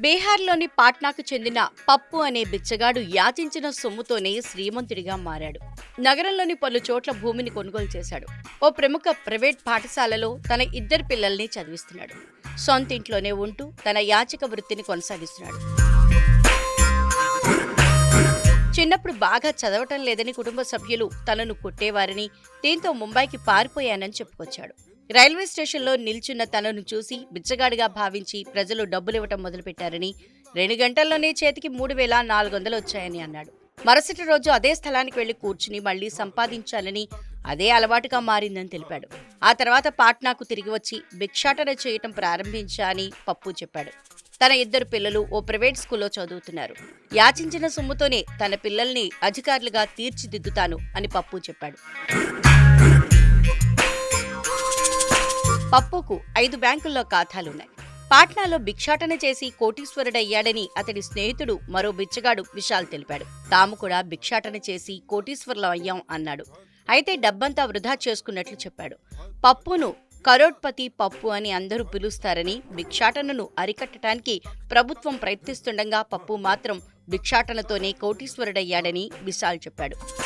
బీహార్లోని పాట్నాకు చెందిన పప్పు అనే బిచ్చగాడు యాచించిన సొమ్ముతోనే శ్రీమంతుడిగా మారాడు. నగరంలోని పలు చోట్ల భూమిని కొనుగోలు చేశాడు. ఓ ప్రముఖ ప్రైవేట్ పాఠశాలలో తన ఇద్దరు పిల్లల్ని చదివిస్తున్నాడు. సొంత ఇంట్లోనే ఉంటూ తన యాచిక వృత్తిని కొనసాగిస్తున్నాడు. చిన్నప్పుడు బాగా చదవటం లేదని కుటుంబ సభ్యులు తనను కొట్టేవారని దీంతో ముంబైకి పారిపోయానని చెప్పుకొచ్చాడు. రైల్వే స్టేషన్లో నిల్చున్న తనను చూసి బిచ్చగాడిగా భావించి ప్రజలు డబ్బులివ్వటం మొదలుపెట్టారని రెండు గంటల్లోనే చేతికి మూడు వేల నాలుగు వందలు వచ్చాయని అన్నాడు. మరుసటి రోజు అదే స్థలానికి వెళ్ళి కూర్చుని మళ్ళీ సంపాదించాలని అదే అలవాటుగా మారిందని తెలిపాడు. ఆ తర్వాత పాట్నాకు తిరిగి వచ్చి భిక్షాటన చేయటం ప్రారంభించా అని పప్పు చెప్పాడు. తన ఇద్దరు పిల్లలు ఓ ప్రైవేట్ స్కూల్లో చదువుతున్నారు. యాచించిన సొమ్ముతోనే తన పిల్లల్ని అధికారులుగా తీర్చిదిద్దుతాను అని పప్పు చెప్పాడు. పప్పుకు ఐదు బ్యాంకుల్లో ఖాతాలున్నాయి. పాట్నాలో భిక్షాటన చేసి కోటీశ్వరుడయ్యాడని అతడి స్నేహితుడు మరో బిచ్చగాడు విశాల్ తెలిపాడు. తాము కూడా భిక్షాటన చేసి కోటీశ్వరులం అయ్యాం అన్నాడు. అయితే డబ్బంతా వృధా చేసుకున్నట్లు చెప్పాడు. పప్పును కరోడ్పతి పప్పు అని అందరూ పిలుస్తారని భిక్షాటనను అరికట్టడానికి ప్రభుత్వం ప్రయత్నిస్తుండగా పప్పు మాత్రం భిక్షాటనతోనే కోటీశ్వరుడయ్యాడని విశాల్ చెప్పాడు.